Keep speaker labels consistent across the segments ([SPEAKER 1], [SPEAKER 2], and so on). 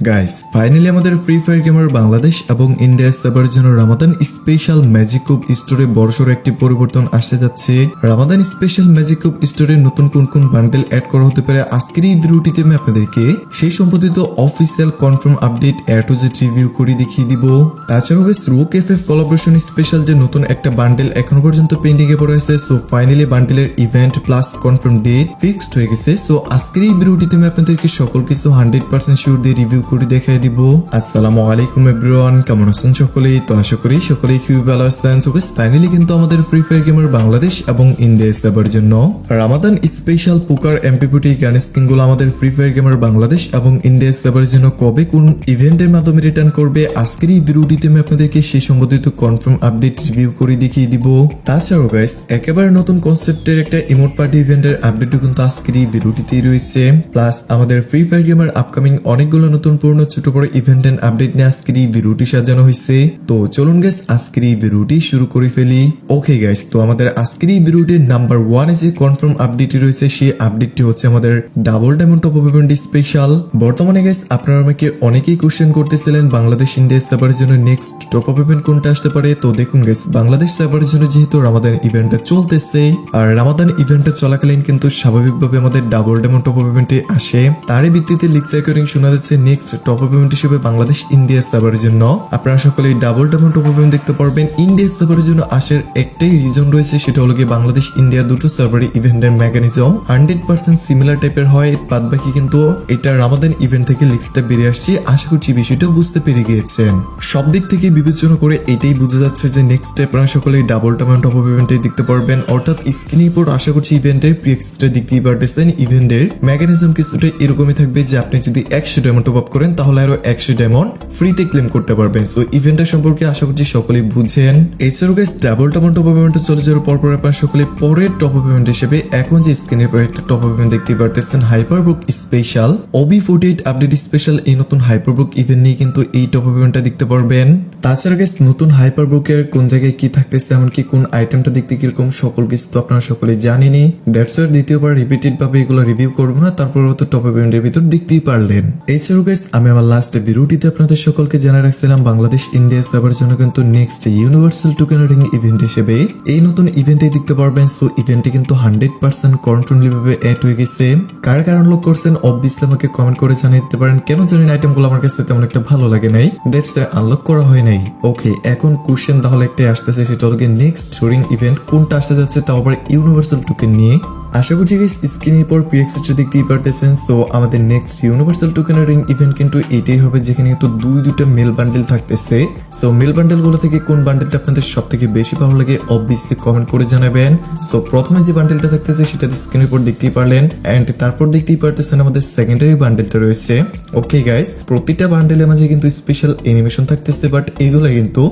[SPEAKER 1] Guys finally আমাদের free fire gamer Bangladesh এবং India সার্ভারের জন্য রামাদান স্পেশাল ম্যাজিক কুব স্টোরে বড়সড় একটি পরিবর্তন আসতে যাচ্ছে। রামাদান স্পেশাল ম্যাজিক কুব স্টোরে নতুন কোন কোন বান্ডেল অ্যাড করা হতে পারে আজকের এই ভিডিওটিতে আমি আপনাদেরকে সেই সম্পর্কিত official confirm update A to Z review করে দেখিয়ে দিব। তাছাড়াও guys rook F F collaboration special যে নতুন একটা বান্ডেল এখনও পর্যন্ত পেন্ডিং এ পড়ে আছে so finally বান্ডেলের event plus confirm date fixed হয়ে গেছে। সো আজকের এই ভিডিওটিতে আমি আপনাদেরকে সকল কিছু হান্ড্রেড পার্সেন্ট শিওর দিয়ে রিভিউ করে দেখাই দিব। আসসালামু আলাইকুম এভরিওয়ান, কেমন আছেন সকলেই? তো আশা করি সকলেই খুবই ভালো আছেন। সো ফাইনালি কিন্তু আমাদের ফ্রি ফায়ার গেমার বাংলাদেশ এবং ইন্ডিয়া সেবার জন্য রামাদান স্পেশাল পুকার এমপিপিটি গান স্কিনগুলো আমাদের ফ্রি ফায়ার গেমার বাংলাদেশ এবং ইন্ডিয়া সেবার জন্য কবে কোন ইভেন্টের মাধ্যমে রিটার্ন করবে, আজকের এই ভিডিওটিতে আমি আপনাদেরকে সেই সম্বন্ধিত কনফার্ম আপডেট রিভিউ করে দেখিয়ে দিব। তাছাড়াও গাইস একেবারে নতুন কনসেপ্টের একটা ইমোট পার্টি ইভেন্টের আপডেটও কিন্তু আজকের এই ভিডিওটিতেই রয়েছে। প্লাস আমাদের ফ্রি ফায়ার গেমার আপকামিং অনেকগুলো নতুন পুরনো ছোট বড় ইভেন্ট এন্ড আপডেট নিয়ে আজকের এই ভিডিওটি সাজানো হয়েছে। তো চলুন গাইস আজকের এই ভিডিওটি শুরু করে ফেলি। ওকে গাইস তো আমাদের আজকের এই ভিডিওটির নাম্বার ওয়ানে যে কনফার্ম আপডেটটি রয়েছে, সেই আপডেটটি হচ্ছে আমাদের double diamond top event special বর্তমানে গাইস আপনারা আমাকে অনেকেই কোশ্চেন করতেছিলেন, বাংলাদেশ ইন্ডিয়া সার্ভারের জন্য নেক্সট টপ আপ ইভেন্ট কোনটা আসতে পারে। তো দেখুন গাইস বাংলাদেশ সার্ভারের জন্য যেহেতু রামাদান ইভেন্টটা চলতেছে, আর রামাদান ইভেন্টটা চলাকালীন কিন্তু স্বাভাবিকভাবে আমাদের ডাবল ডায়মন্ড টপ ইভেন্টে আসে। তারই ভিত্তিতে লিগ সাইকারিং শোনা যাচ্ছে নেক্সট টপ আপ ইভেন্ট হিসেবে বাংলাদেশ ইন্ডিয়া সার্ভারের জন্য আপনারা সকলেই double diamond top up event দেখতে পারবেন। ইন্ডিয়া সার্ভারের জন্য আসার একটাই রিজন রয়েছে, সেটা হলো গিয়ে বাংলাদেশ ইন্ডিয়া দুটো সার্ভারে ইভেন্টের মেকানিজম হান্ড্রেড পার্সেন্ট সিমিলার টাইপের হয়, বাদ বাকি কিন্তু এটা রামাদান ইভেন্ট থেকে লিস্টটা বেরিয়ে আসছে। আশা করছি বিষয়টা বুঝতে পেরে গিয়েছেন। সব দিক থেকে বিবেচনা করে এটাই বোঝা যাচ্ছে যে নেক্সট আপনারা সকলেই ডাবল ডায়মন্ড টপ আপ ইভেন্টে দেখতে পারবেন। অর্থাৎ স্ক্রিনের উপর আশা করছি ইভেন্টের প্রিএক্সটা দেখতেই পারতেছেন ইভেন্টের মেকানিজম কিছুটা এরকমই থাকবে যে আপনি যদি একশো ডায়মন্ড টপ আপ করেন, তাহলে আরও একশো ডায়মন্ড ফ্রিতে ক্লেম করতে পারবেন। সো ইভেন্টের সম্পর্কে আশা করছি সকলেই বুঝেন। এছাড়াও guys double diamond top up ইভেন্টে চলে যাওয়ার পর পর আপনারা সকলে পরের টপ আপ ইভেন্ট হিসেবে এখন যে স্ক্রিনের পর একটা টপ আপ ইভেন্ট দেখতে পারতেছেন hyperbook special OB forty eight update special এই নতুন হাইপারবুক ইভেন্ট নিয়ে কিন্তু এই টপ আপ ইভেন্টটা দেখতে পারবেন। তাছাড়া গাইস নতুন হাইপারবুকের কোন জায়গায় কি থাকতেছে, এমনকি কোন আইটেমটা দেখতে কীরকম, সকল কিছু তো আপনারা সকলে জানেনই। দ্যাটস দ্বিতীয়বার রিপিটেড ভাবে এগুলো রিভিউ করব না তারপর তো টপ আপ ইভেন্টের ভিতর দেখতেই পারলেন। এছাড়াও গাইস আমি আমার লাস্ট ভিডিওটিতে আপনাদের সকলকে জানা রাখছিলাম, বাংলাদেশ ইন্ডিয়া সার্ভার জন্য কিন্তু next universal token ring event হিসেবে এই নতুন ইভেন্টে দেখতে পারবেন। সো ইভেন্টে কিন্তু হান্ড্রেড পার্সেন্ট কনফার্মলি ভাবে অ্যাড হয়ে গেছে। কার কারণ লোক করছেন অবভিয়াসলি আমাকে কমেন্ট করে জানিয়ে দিতে পারেন। কেন জানেন আইটেমগুলো আমার কাছে তেমন একটা ভালো লাগে নাই। দ্যাটস আনলক করা হয় নাই। ওকে এখন কোশ্চেন তাহলে একটাই আসতেছে, সেটা হলো নেক্সট রিং ইভেন্ট কোনটা আসতে যাচ্ছে, তাও আবার ইউনিভার্সাল টোকেন নিয়ে। আশা করছি গাইস স্ক্রিনের পর পিএক্সটা দেখতেই পারতেছেন সো আমাদের next universal token ring event কিন্তু এটাই হবে যেখানে কিন্তু দুই দুটো মেল বান্ডেল থাকতেছে। সো মেল বান্ডেলগুলো থেকে কোন বান্ডেলটা আপনাদের সব থেকে বেশি ভালো লাগে অবভিয়াসলি কমেন্ট করে জানাবেন। সো প্রথমে যে বান্ডেলটা থাকতেছে, সেটা স্ক্রিনের পর দেখতেই পারলেন। এন্ড তারপর দেখতেই পারতেছেন আমাদের সেকেন্ডারি বান্ডেলটা রয়েছে। ওকে গাইস প্রতিটা বান্ডেলের মাঝে কিন্তু স্পেশাল অ্যানিমেশন থাকতেছে বাট এগুলো কিন্তু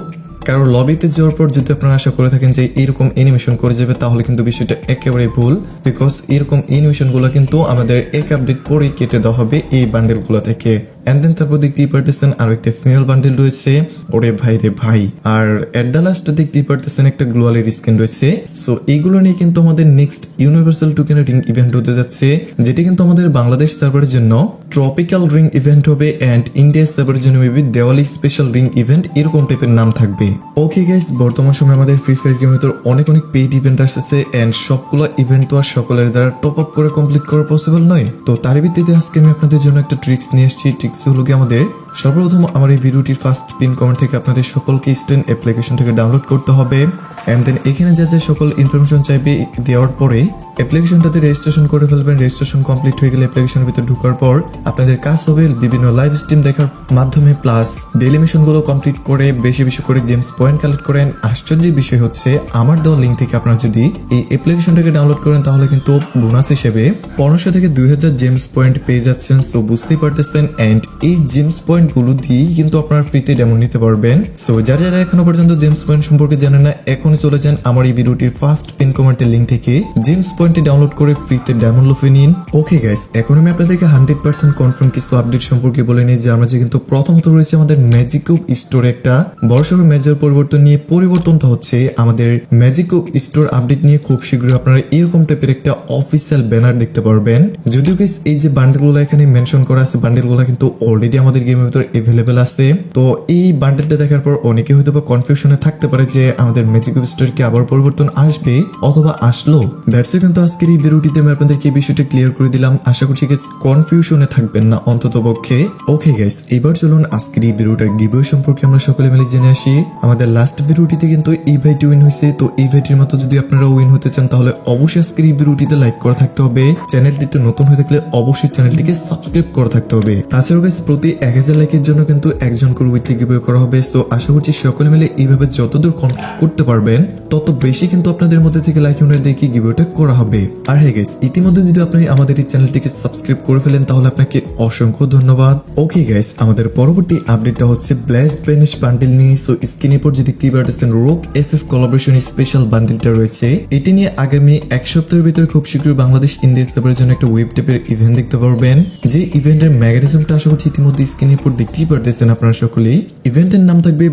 [SPEAKER 1] কারও লবিতে যাওয়ার পর যদি আপনারা আশা করে থাকেন যে এরকম অ্যানিমেশন করে যাবে, তাহলে কিন্তু বিষয়টা একেবারে ভুল বিকজ এরকম অ্যানিমেশনগুলো কিন্তু আমাদের এক আপডেট পরেই কেটে দেওয়া হবে এই বান্ডেলগুলো থেকে। এন্ড দেন তারপর দেখতেই পারতেছেন আরও একটা ফিমেল বান্ডেল রয়েছে। ওরে ভাই রে ভাই। আর এট দ্য লাস্ট দেখতেই পারতেছেন একটা গ্লোয়ালের স্কিন রয়েছে। সো এইগুলো নিয়ে কিন্তু আমাদের next universal token ring event হতে যাচ্ছে, যেটি কিন্তু আমাদের বাংলাদেশ সার্ভারের জন্য ট্রপিক্যাল রিং ইভেন্ট হবে এন্ড ইন্ডিয়া সার্ভারের জন্য maybe Diwali special ring event এরকম টাইপের নাম থাকবে। ওকে গাইস বর্তমান সময় আমাদের ফ্রি ফায়ার গেমের ভিতর অনেক অনেক পেইড ইভেন্ট আসছে এন্ড সবগুলো ইভেন্ট তো আর সকলের দ্বারা টপ আপ করে কমপ্লিট করা পসিবল নয়। তো তার ভিত্তিতে আজকে আমি আপনাদের জন্য একটা ট্রিক্স নিয়ে এসেছি ট্রিক্স হলো কি আমাদের সর্বপ্রথম আমার এই ভিডিওটির ফার্স্ট পিন কমেন্ট থেকে আপনাদের সকলকে স্টেন অ্যাপ্লিকেশন থেকে ডাউনলোড করতে হবে। এন্ড দেন এখানে যা যা সকল ইনফরমেশন চাইবে দেওয়ার পরে অ্যাপ্লিকেশনটাতে রেজিস্ট্রেশন করে ফেলবেন। রেজিস্ট্রেশন কমপ্লিট হয়ে গেলে অ্যাপ্লিকেশনের ভিতরে ঢোকার পর আপনাদের কাজ হবে বিভিন্ন লাইভ স্ট্রিম দেখার মাধ্যমে। প্লাস ডেলি মিশনগুলো কমপ্লিট করে বেশি বেশি করে জেমস পয়েন্ট কালেক্ট করেন। আশ্চর্যের বিষয় হচ্ছে আমার দেওয়া লিঙ্ক থেকে আপনারা যদি এই অ্যাপ্লিকেশনটাকে ডাউনলোড করেন তাহলে কিন্তু বোনাস হিসেবে পনেরোশো থেকে দুই হাজার জেমস পয়েন্ট পেয়ে যাচ্ছেন। তো বুঝতেই পারতেছেন। অ্যান্ড এই জেমস পয়েন্ট পয়েন্টগুলো দিয়েই কিন্তু আপনারা ফ্রিতে ডেমন নিতে পারবেন। সো যারা যারা এখনও পর্যন্ত জেমস পয়েন্ট সম্পর্কে জানেন না, এখনই চলে যান আমার এই ভিডিওটির ফার্স্ট পিন কমেন্টের লিঙ্ক থেকে। জেমস পয়েন্টে ডাউনলোড করে ফ্রিতে ডেমন লুফে নিন। ওকে গাইস এখন আমি আপনাদেরকে হান্ড্রেড পার্সেন্ট কনফার্ম কিছু আপডেট সম্পর্কে বলে নিই, যে আমরা যে কিন্তু প্রথমত রয়েছে আমাদের ম্যাজিকুব স্টোরে একটা বড়সড় মেজর পরিবর্তন নিয়ে পরিবর্তনটা হচ্ছে আমাদের ম্যাজিকুব স্টোর আপডেট নিয়ে খুব শীঘ্রই আপনারা এরকম টাইপের একটা অফিসিয়াল ব্যানার দেখতে পারবেন। যদিও গাইস এই যে বান্ডেলগুলো এখানে মেনশন করা আছে বান্ডেলগুলো কিন্তু অলরেডি আমাদের গেমের ভিতরে এভেলেবেল আছে। তো এই বান্ডেলটা দেখার পর অনেকে হয়তো বা কনফিউশনে থাকতে পারে যে আমাদের ম্যাজিকুব স্টোর কি আবার পরিবর্তন আসবে অথবা আসলো। দ্যাটস কিন্তু আজকের এই ভিডিওটিতে আমি আপনাদেরকে এই বিষয়টা ক্লিয়ার করে দিলাম। আশা করছি গাইস কনফিউশনে থাকবেন না অন্তত পক্ষে। ওকে গাইস এবার চলুন আজকের এই ভিডিওটার গিভওয়ে সম্পর্কে আমরা সকলে মিলে জেনে আসি। আমাদের লাস্ট ভিডিওটিতে কিন্তু এই ভাইটি উইন হয়েছে। তো এই ভাইটির মতো যদি আপনারা উইন হতে চান, তাহলে অবশ্যই আজকের এই ভিডিওটিতে লাইক করা থাকতে হবে। চ্যানেলটিতে নতুন হয়ে থাকলে অবশ্যই চ্যানেলটিকে সাবস্ক্রাইব করা থাকতে হবে। তাছাড়াও গাইস প্রতি এক হাজার লাইকের জন্য কিন্তু একজন করে উইকলি গিভওয়ে করা হবে। সো আশা করছি সকলে মিলে এইভাবে যতদূর কমপ্লিট করতে পারবেন, তত বেশি কিন্তু আপনাদের মধ্যে থেকে লাইক ইউনার দেখে গিভওয়েটা করা হবে। আর হ্যাঁ গাইস ইতিমধ্যে যদি আপনি আমাদের এই চ্যানেলটিকে সাবস্ক্রাইব করে ফেলেন, তাহলে আপনাকে অসংখ্য ধন্যবাদ। ওকে গাইস আমাদের পরবর্তী আপডেটটা হচ্ছে ব্ল্যাস বেনিশ বান্ডেল নিয়ে। সো স্ক্রিনের পর যে দেখতেই পারতেছেন rook F F collaboration special বান্ডেলটা রয়েছে, এটি নিয়ে আগামী এক সপ্তাহের ভিতরে খুব শীঘ্রই বাংলাদেশ ইন্ডিয়া স্টাফের জন্য একটা ওয়েব টেপের ইভেন্ট দেখতে পারবেন। যে ইভেন্টের ম্যাগানিজমটা আশা করছি ইতিমধ্যে স্ক্রিনের পর দেখতেই পারতেছেন আপনারা সকলেই। ইভেন্টের নাম থাকবে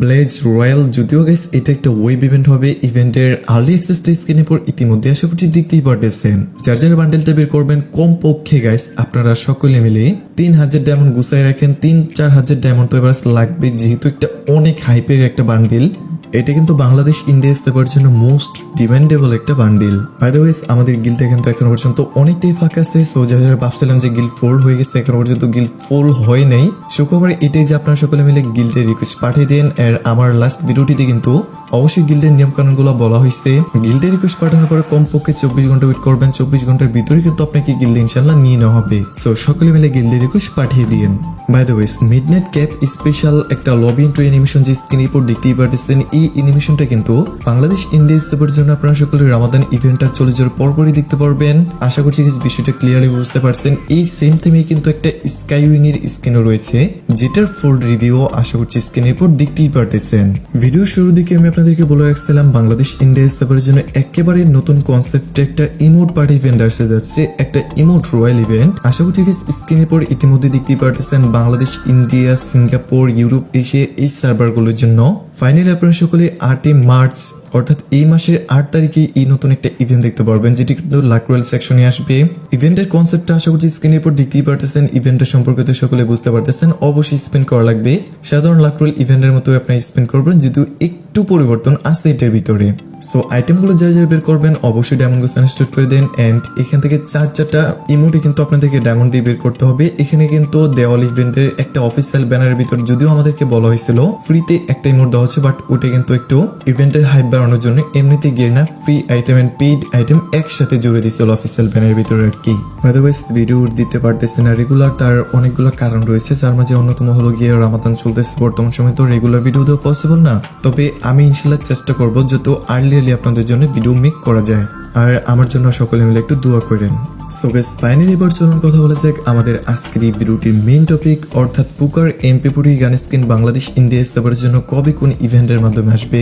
[SPEAKER 1] ব্লেজ রয়্যাল যদিও গাইস এটা একটা ওয়েব ইভেন্ট হবে। ইভেন্টের আর্লি অ্যাক্সেসটা স্ক্রিনের পর ইতিমধ্যে আশা করছি দেখতেই পারতেছেন। যার যার বান্ডেলটা বের করবেন কম পক্ষে গাইস আপনারা সকলে মিলে তিন হাজার ডায়মন্ড গুছাই রাখেন, তিন চার হাজার ডায়মন্ড তো এবার লাগবে। যেহেতু একটা অনেক হাইপের একটা বান্ডেল এটা কিন্তু বাংলাদেশ ইন্ডিয়া স্টেপের জন্য মোস্ট ডিমান্ডেবল একটা বান্ডিল বাই দ্য ওয়েস আমাদের গিলটা কিন্তু এখনও পর্যন্ত অনেকটাই ফাঁকা আছে সো যারা যারা ভাবছিলাম যে গিল ফোল হয়ে গেছে, এখনও পর্যন্ত গিল ফোল হয় নাই। শুক্রবার এটাই যে আপনারা সকলে মিলে গিল্ডের রিকোয়েস্ট পাঠিয়ে দেন, আর আমার লাস্ট ভিডিওটিতে কিন্তু অবশ্যই গিল্ডের নিয়ম কানুনগুলো বলা হয়েছে। গিল্ডের রিকোয়েস্ট পাঠানোর পরে কমপক্ষে চব্বিশ ঘণ্টা ওয়েট করবেন, চব্বিশ ঘণ্টার ভিতরে কিন্তু আপনাকে গিল্ডে ইনশাল্লাহ নিয়ে নেওয়া হবে। সো সকলে মিলে গিল্ডের রিকোয়েস্ট পাঠিয়ে দিন by the ways midnight cap special একটা লবি ইন্ট্রো অ্যানিমেশন যে স্ক্রিনের উপর দেখতেই পারতেছেন এই অ্যানিমেশনটা কিন্তু বাংলাদেশ ইন্ডিয়া স্টেপের জন্য আপনারা সকলে রামাদান ইভেন্টটা চলে যাওয়ার পরপরই দেখতে পারবেন। আশা করছি বিষয়টা ক্লিয়ারলি বুঝতে পারছেন। এই সেম থেমে কিন্তু একটা স্কাই উইং এর স্ক্রিনও রয়েছে, যেটার ফুল রিভিউ আশা করছি স্ক্রিনের পর দেখতেই পারতেছেন। ভিডিও শুরুর দিকে আমি আপনাদেরকে বলে রাখছিলাম, বাংলাদেশ ইন্ডিয়া স্টেপের জন্য একেবারে নতুন কনসেপ্টে একটা ইমোট পার্টি ইভেন্ট আসতে যাচ্ছে, একটা ইমোট রয়্যাল ইভেন্ট আশা করছি স্ক্রিনের পর ইতিমধ্যে দেখতেই পারতেছেন Bangladesh India Singapore Europe Asia এই সার্ভারগুলোর জন্য। ফাইনালি আপনারা সকলে আটই মার্চ অর্থাৎ এই মাসের আট তারিখে এই নতুন একটা ইভেন্ট দেখতে পারবেন, যেটি কিন্তু লাকরোয়েল সেকশনে আসবে। ইভেন্টের কনসেপ্টটা আশা করছি স্ক্রিনের উপর দেখতেই পারতেছেন। ইভেন্টের সম্পর্কে তো সকলে বুঝতে পারতেছেন। অবশ্যই স্পেন্ড করা লাগবে। সাধারণ লাকরোয়েল ইভেন্টের মতো আপনি স্পেন্ড করবেন, যদিও একটু পরিবর্তন আছে এটার ভিতরে। সো আইটেমগুলো যারা যারা বের করবেন, অবশ্যই ডায়মন্ড গোসান স্টার্ট করে দেন অ্যান্ড এখান থেকে চার চারটা ইমোটে কিন্তু আপনাদেরকে ডায়মন্ড দিয়ে বের করতে হবে। এখানে কিন্তু দেওয়াল ইভেন্টের একটা অফিসিয়াল ব্যানারের ভিতর, যদিও আমাদেরকে বলা হয়েছিল ফ্রিতে একটা ইমোট দেওয়া হচ্ছে বাট ওটা কিন্তু একটু ইভেন্টের হাইপ বাড়ানোর জন্য এমনিতে গিয়ে না free item and paid item একসাথে জুড়ে দিছিল অফিসিয়াল ব্যানারের ভিতরে আর কি। আদারওয়াইজ ভিডিও দিতে পারতেছে না। রেগুলার তার অনেকগুলো কারণ রয়েছে, যার মাঝে অন্যতম হলো গিয়ে রামাদান চলতেছে। বর্তমান সময় তো রেগুলার ভিডিও দেওয়া পসিবল না। তবে আমি ইনশাল্লাহ চেষ্টা করব যত আর্লি আর্লি আপনাদের জন্য ভিডিও মেক করা যায়। আর আমার জন্য সকলে মিলে একটু দোয়া করেন। সো বেশ ফাইনালি এবার চলুন কথা বলা যাক আমাদের আজকের এই ভিডিওটির মেইন টপিক অর্থাৎ পুকার এমপিপুরি গান স্কিন বাংলাদেশ ইন্ডিয়া সার্ভার জন্য কবে কোন ইভেন্টের মাধ্যমে আসবে?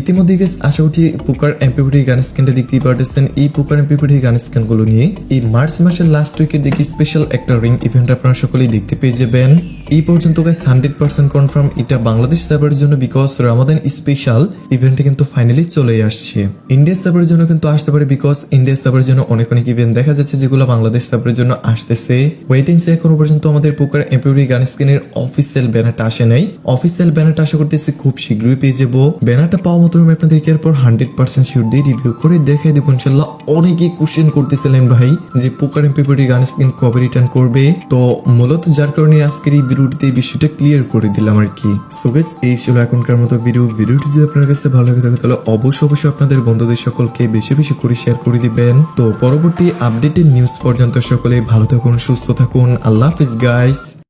[SPEAKER 1] ইতিমধ্যে গেস আশা করছি পোকার এমপিপিটি গান স্ক্যানটা দেখতেই পারতেছেন। এই পোকার এমপিপিটি গান স্ক্যানগুলো নিয়ে এই মার্চ মাসের লাস্ট উইকের দেখি স্পেশাল একটা রিং ইভেন্ট আপনারা সকলেই দেখতে পেয়ে যাবেন। এই পর্যন্ত গাইস হান্ড্রেড পার্সেন্ট কনফার্ম এটা বাংলাদেশ সার্ভারের জন্য বিকজ রামাদান স্পেশাল ইভেন্টে কিন্তু ফাইনালি চলে আসছে। ইন্ডিয়া সার্ভারের জন্য কিন্তু আসতে পারে বিকজ ইন্ডিয়া সার্ভারের জন্য অনেক অনেক ইভেন্ট দেখা যাচ্ছে যেগুলো বাংলাদেশ সার্ভারের জন্য আসতেছে। ওয়েটিং সে এখনও পর্যন্ত আমাদের পুকার এমপিপিটি গান স্ক্যানের অফিসিয়াল ব্যানারটা আসে নাই। অফিসিয়াল ব্যানারটা আশা করতেছি খুব শীঘ্রই পেয়ে যাব। ব্যানারটা পাওয়া মতো আমি আপনাদেরকে এরপর হান্ড্রেড পার্সেন্ট শিওর দিয়ে রিভিউ করে দেখাই দেবো ইনশাল্লাহ অনেকেই কোশ্চেন করতেছিলেন ভাই যে পোকার এমপিপিটি গান স্ক্রিন কবে রিটার্ন করবে? তো মূলত যার কারণে আজকের এই ভিডিওটিতে এই বিষয়টা ক্লিয়ার করে দিলাম আর কি। সো এই ছিল এখনকার মতো ভিডিও ভিডিওটি যদি আপনার কাছে ভালো লাগে থাকে, তাহলে অবশ্যই অবশ্যই আপনাদের বন্ধুদের সকলকে বেশি বেশি করে শেয়ার করে দিবেন। তো পরবর্তী আপডেটেড নিউজ পর্যন্ত সকলে ভালো থাকুন, সুস্থ থাকুন। আল্লাহ হাফিজ গাইস